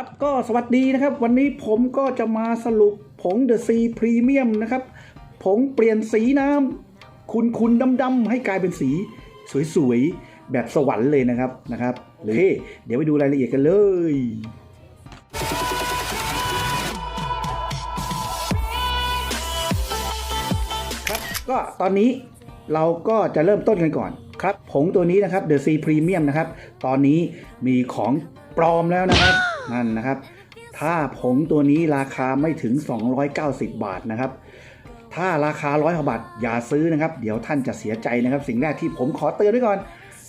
ครับก็สวัสดีนะครับ วันนี้ผมก็จะมาสรุปผงเดอะซีพรีเมียมนะครับ ผงเปลี่ยนสีน้ำคุณคุณดำๆให้กลายเป็นสีสวยๆ แบบสวรรค์เลยนะครับนะครับเลยเดี๋ยวไปดูรายละเอียดกันเลยครับก็ตอนนี้เราก็จะเริ่มต้นกันก่อนครับผงตัวนี้นะครับ The Sea Premium นะครับ ตอนนี้มีของปลอมแล้วนะครับ นั่นนะครับ ถ้าผงตัวนี้ราคาไม่ถึง 290 บาทนะครับ ถ้าราคาร้อยบาทอย่าซื้อนะครับ เดี๋ยวท่านจะเสียใจนะครับ สิ่งแรกที่ผมขอเตือนไว้ก่อน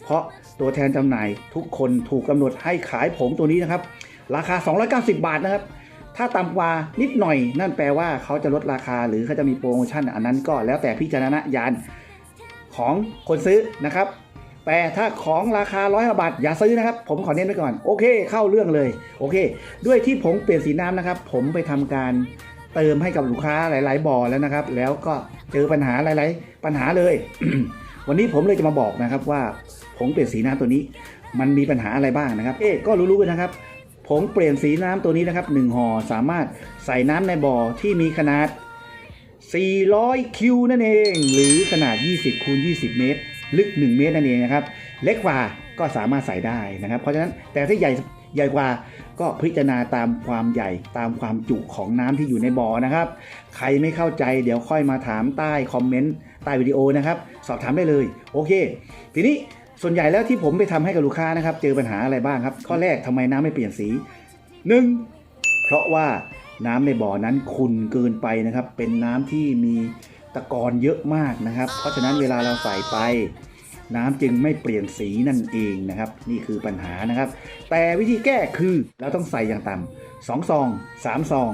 เพราะตัวแทนจำหน่ายทุกคนถูกกำหนดให้ขายผงตัวนี้นะครับ ราคา 290 บาทนะครับ ถ้าต่ำกว่านิดหน่อย นั่นแปลว่าเขาจะลดราคาหรือเขาจะมีโปรโมชั่นอันนั้นก็แล้วแต่พิจารณญาณของคนซื้อนะครับ แต่ถ้าของราคาร้อยบาทอย่าซื้อนะครับ ผมขอเน้นไว้ก่อน โอเค เข้าเรื่องเลย โอเค ด้วยที่ผงเปลี่ยนสีน้ำนะครับ ผมไปทำการเติมให้กับลูกค้าหลาย ๆ บ่อแล้วนะครับ แล้วก็เจอปัญหาหลาย ๆ ปัญหาเลย วันนี้ผมเลยจะมาบอกนะครับว่าผงเปลี่ยนสีน้ำตัวนี้ มันมีปัญหาอะไรบ้างนะครับ เอ๊ก็รู้ๆกันนะครับผงเปลี่ยนสีน้ำตัวนี้นะครับ1ห่อสามารถใส่น้ำในบ่อที่มีขนาด 400 คิวนั่นเอง หรือขนาด 20คูณ20 เมตร ลึก 1 เมตรนั่นเองนะครับ เล็กกว่าก็สามารถใส่ได้นะครับ เพราะฉะนั้นแต่ถ้าใหญ่ใหญ่กว่าก็พิจารณาตามความใหญ่ตามความจุของน้ำที่อยู่ในบ่อนะครับ ใครไม่เข้าใจเดี๋ยวค่อยมาถามใต้คอมเมนต์ใต้วิดีโอนะครับ สอบถามได้เลยโอเค ทีนี้ส่วนใหญ่แล้วที่ผมไปทำให้กับลูกค้านะครับ เจอปัญหาอะไรบ้างครับ ข้อแรกทำไมน้ำไม่เปลี่ยนสี 1. เพราะว่าน้ำในบ่อนั้นขุ่นเกินไปนะครับ เป็นน้ำที่มี ตะกอนเยอะมากนะครับ เพราะฉะนั้นเวลาเราใส่ไป น้ำจึงไม่เปลี่ยนสีนั่นเองนะครับ นี่คือปัญหานะครับ แต่วิธีแก้คือเราต้องใส่อย่างต่ำสองซองสามซอง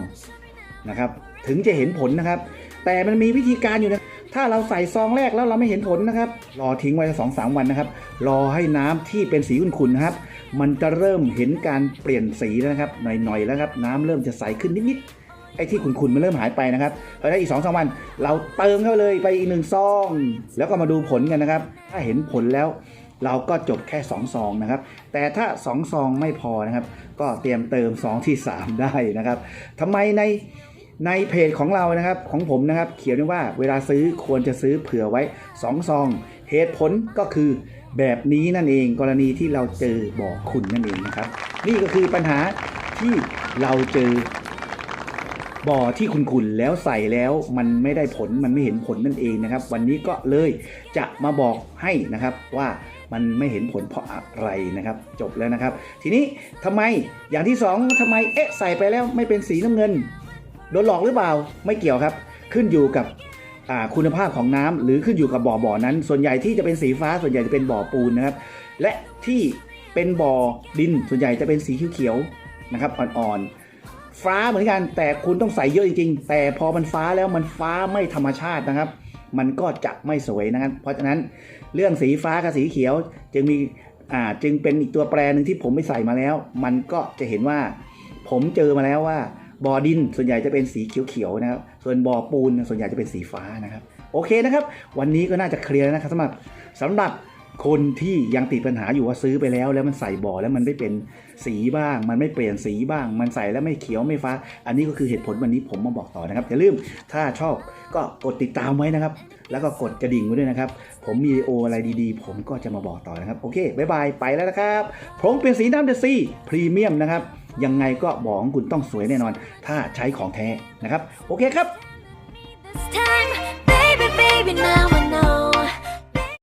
นะครับถึงจะเห็นผลนะครับ แต่มันมีวิธีการอยู่นะถ้าเราใส่ซองแรกแล้วเราไม่เห็นผลนะครับ รอทิ้งไว้สองสามวันนะครับ รอให้น้ำที่เป็นสีขุ่นๆนะครับ มันจะเริ่มเห็นการเปลี่ยนสีแล้วนะครับ หน่อยๆแล้วครับ น้ำเริ่มจะใสขึ้นนิดๆ ไอ้ที่ขุ่นๆมันเริ่มหายไปนะครับพอได้อีกสองสามวันเราเติมเข้าเลยไปอีกหนึ่งซอง แล้วก็มาดูผลกันนะครับ ถ้าเห็นผลแล้วเราก็จบแค่2ซองนะครับ แต่ถ้า2ซองไม่พอนะครับ ก็เตรียมเติมซองที่ 3 ได้นะครับทำไมในในเพจของเรานะครับของผมนะครับ เขียนไว้ว่าเวลาซื้อควรจะซื้อเผื่อไว้ 2 ซอง เหตุผลก็คือแบบนี้นั่นเองกรณีที่เราเจอบ่อขุ่นนั่นเองนะครับ นี่ก็คือปัญหาที่เราเจอ บ่อที่ขุ่นๆแล้วใส่แล้วมันไม่ได้ผลมันไม่เห็นผลนั่นเองนะครับ วันนี้ก็เลยจะมาบอกให้นะครับว่ามันไม่เห็นผลเพราะอะไรนะครับ จบแล้วนะครับ ทีนี้ทำไมอย่างที่สองทำไมเอ๊ะใส่ไปแล้วไม่เป็นสีน้ำเงินโดนหลอกหรือเปล่าไม่เกี่ยวครับ ขึ้นอยู่กับคุณภาพของน้ำหรือขึ้นอยู่กับบ่อบ่อนั้น ส่วนใหญ่ที่จะเป็นสีฟ้าส่วนใหญ่จะเป็นบ่อปูนนะครับ และที่เป็นบ่อดินส่วนใหญ่จะเป็นสีเขียวๆนะครับอ่อนๆ ฟ้าเหมือนกัน แต่คุณต้องใส่เยอะจริงๆ แต่พอมันฟ้าแล้วมันฟ้าไม่ธรรมชาตินะครับ มันก็จะไม่สวยนะครับ เพราะฉะนั้นเรื่องสีฟ้ากับสีเขียวจึงมีอ่าจึงเป็นอีกตัวแปรหนึ่งที่ผมไปใส่มาแล้ว มันก็จะเห็นว่า ผมเจอมาแล้วว่าบ่อดินส่วนใหญ่จะเป็นสีเขียวๆนะครับ ส่วนบ่อปูนส่วนใหญ่จะเป็นสีฟ้านะครับ โอเคนะครับ วันนี้ก็น่าจะเคลียร์นะครับสำหรับสำหรับ คนที่ยังติดปัญหาอยู่ว่าซื้อไปแล้ว แล้วมันใส่บ่อแล้วมันไม่เป็นสีบ้าง มันไม่เปลี่ยนสีบ้าง มันใส่แล้วไม่เขียวไม่ฟ้า อันนี้ก็คือเหตุผลวันนี้ผมมาบอกต่อนะครับอย่าลืมถ้าชอบก็กดติดตามไว้นะครับ แล้วก็กดกระดิ่งไว้ด้วยนะครับ ผมมีโออะไรดีๆ ผมก็จะมาบอกต่อนะครับโอเคบายบายไปแล้วนะครับผมเป็นสีน้ำเดซีพรีเมียมนะครับยังไงก็บอกของคุณต้องสวยแน่นอน ถ้าใช้ของแท้นะครับ โอเคครับ This time